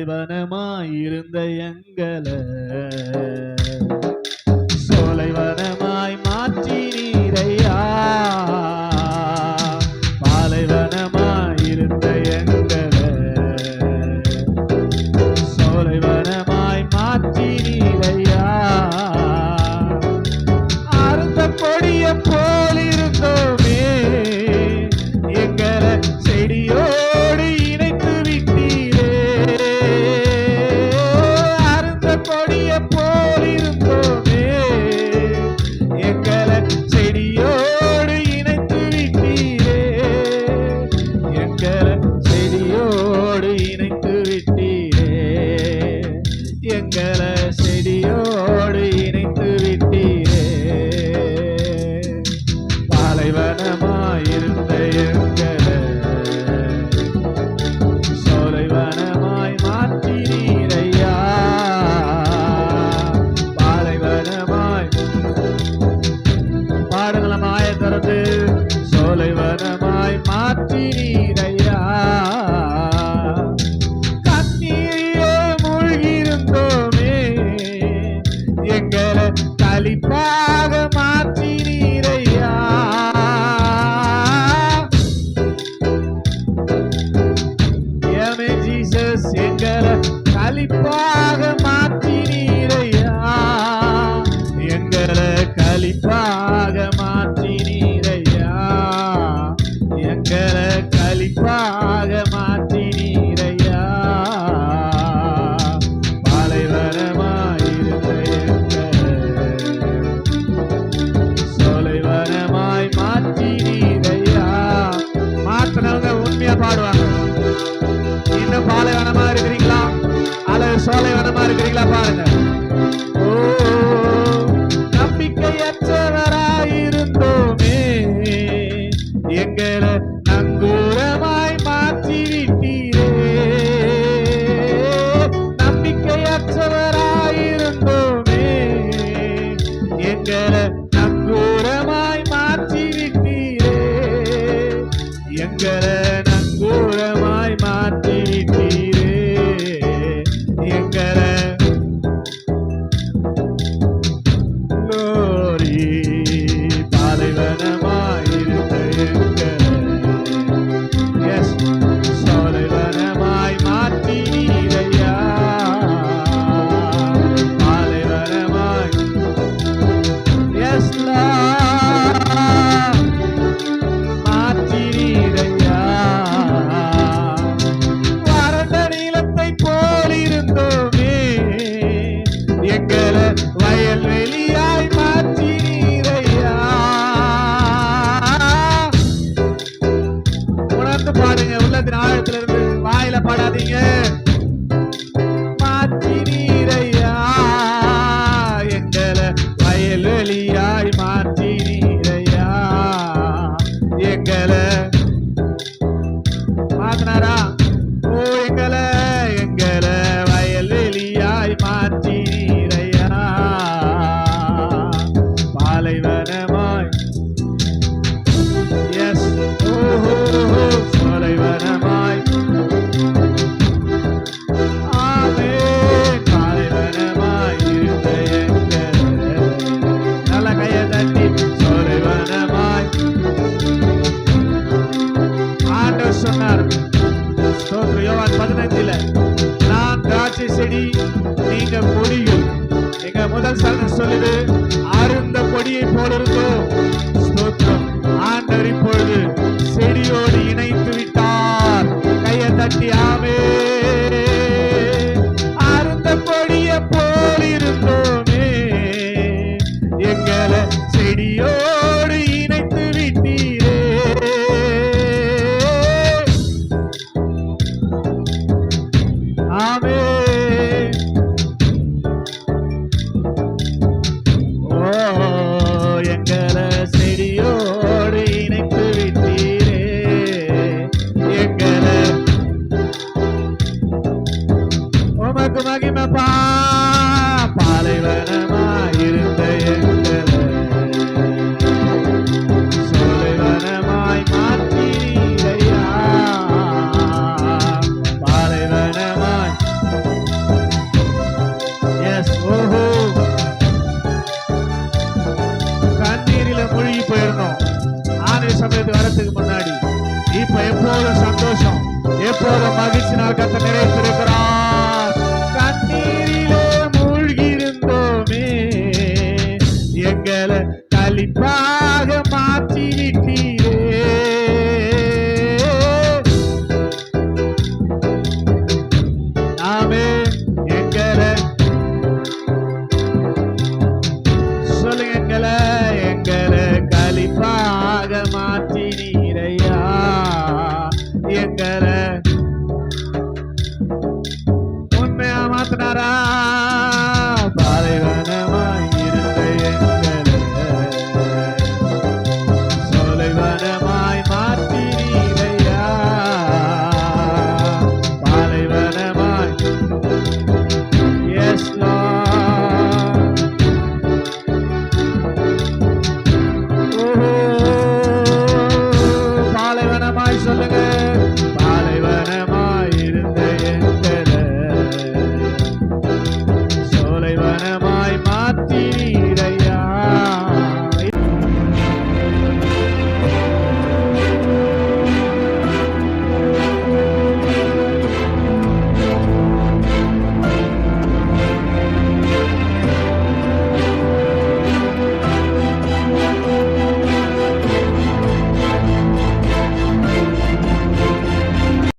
சிவனமாயிருந்த எங்களை. da. பாருங்க பாடுங்க உள்ளத்தின் ஆழத்துல இருந்து வாயில பாடாதீங்க. மாத்தினீரையா நீரையா எங்களை வயல்வெளியாய் மாற்றி நீரையா சொல்லுது. அருந்த கொடியை போல இருக்கும் உனக்கு மகிமைப்பா பாலைவனமா இருந்த போயிருந்தோம். ஆலய சமயத்து வரத்துக்கு முன்னாடி. இப்ப எப்போதும் சந்தோஷம். எப்போதும் மகிழ்ச்சி நாள் கத்த நிறைய